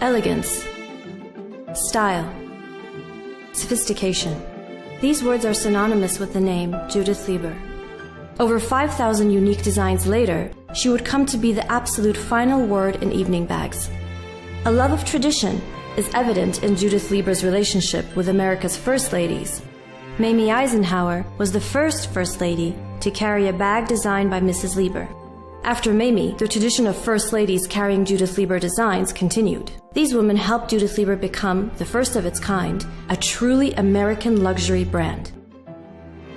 elegance, style, sophistication. These words are synonymous with the name Judith Lieber. Over 5,000 unique designs later, she would come to be the absolute final word in evening bags. A love of tradition is evident in Judith Lieber's relationship with America's first ladies. Mamie Eisenhower was the first First Lady to carry a bag designed by Mrs. Lieber. After Mamie, the tradition of First Ladies carrying Judith Lieber designs continued. These women helped Judith Lieber become, the first of its kind, a truly American luxury brand.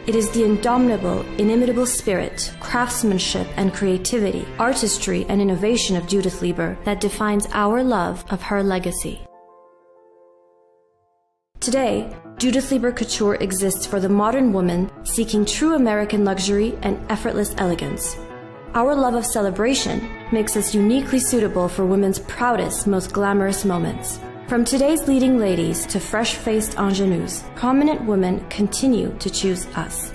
It is the indomitable, inimitable spirit, craftsmanship and creativity, artistry and innovation of Judith Lieber that defines our love of her legacy. Today, Judith Lieber Couture exists for the modern woman seeking true American luxury and effortless elegance. Our love of celebration makes us uniquely suitable for women's proudest, most glamorous moments. From today's leading ladies to fresh faced ingenues, prominent women continue to choose us.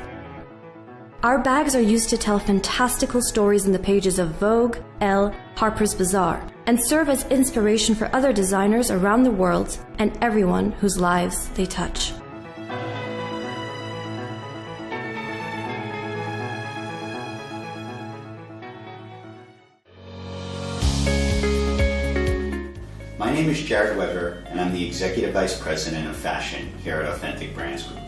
Our bags are used to tell fantastical stories in the pages of Vogue, Elle, Harper's Bazaar, and serve as inspiration for other designers around the world and everyone whose lives they touch. Name is Jared Weber, and I'm the Executive Vice President of Fashion here at Authentic Brands Group.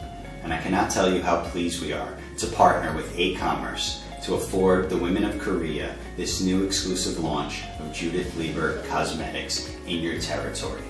And I cannot tell you how pleased we are to partner with A-Commerce to afford the women of Korea this new exclusive launch of Judith Lieber Cosmetics in your territory.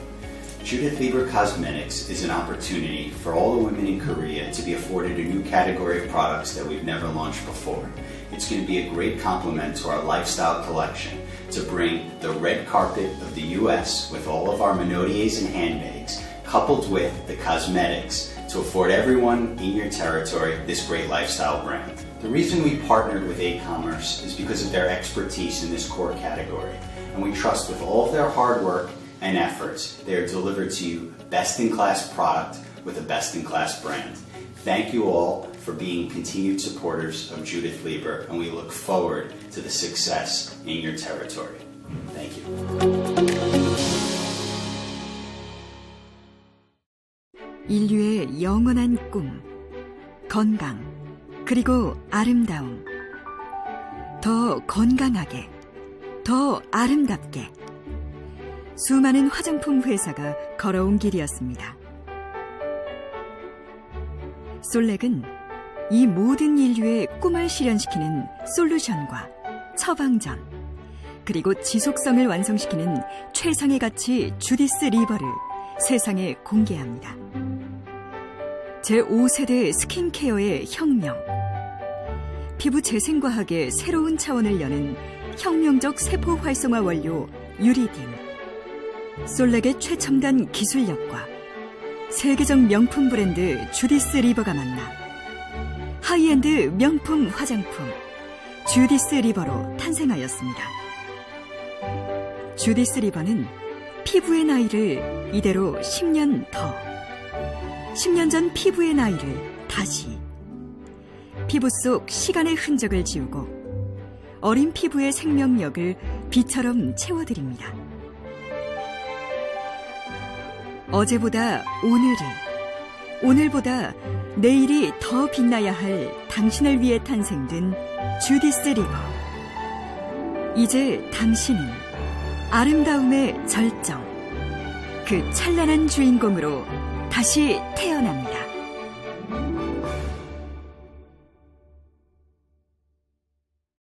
Judith Lieber Cosmetics is an opportunity for all the women in Korea to be afforded a new category of products that we've never launched before. It's going to be a great complement to our lifestyle collection to bring the red carpet of the US with all of our Minodiers and handbags, coupled with the cosmetics to afford everyone in your territory this great lifestyle brand. The reason we partnered with A-Commerce is because of their expertise in this core category, and we trust with all of their hard work and efforts, they are delivered to you best-in-class product with a best-in-class brand. Thank you all for being continued supporters of Judith Lieber, and we look forward to the success in your territory. Thank you. 인류의 영원한 꿈, 건강, 그리고 아름다움. 더 건강하게, 더 아름답게. 수많은 화장품 회사가 걸어온 길이었습니다. 솔렉은 이 모든 인류의 꿈을 실현시키는 솔루션과 처방전, 그리고 지속성을 완성시키는 최상의 가치 주디스 리버를 세상에 공개합니다. 제5세대 스킨케어의 혁명. 피부 재생과학의 새로운 차원을 여는 혁명적 세포 활성화 원료 유리딘. 솔렉의 최첨단 기술력과 세계적 명품 브랜드 주디스 리버가 만나 하이엔드 명품 화장품 주디스 리버로 탄생하였습니다. 주디스 리버는 피부의 나이를 이대로 10년 더, 10년 전 피부의 나이를 다시, 피부 속 시간의 흔적을 지우고 어린 피부의 생명력을 비처럼 채워드립니다. 어제보다 오늘이, 오늘보다 내일이 더 빛나야 할 당신을 위해 탄생된 주디스 리버. 이제 당신은 아름다움의 절정, 그 찬란한 주인공으로 다시 태어납니다.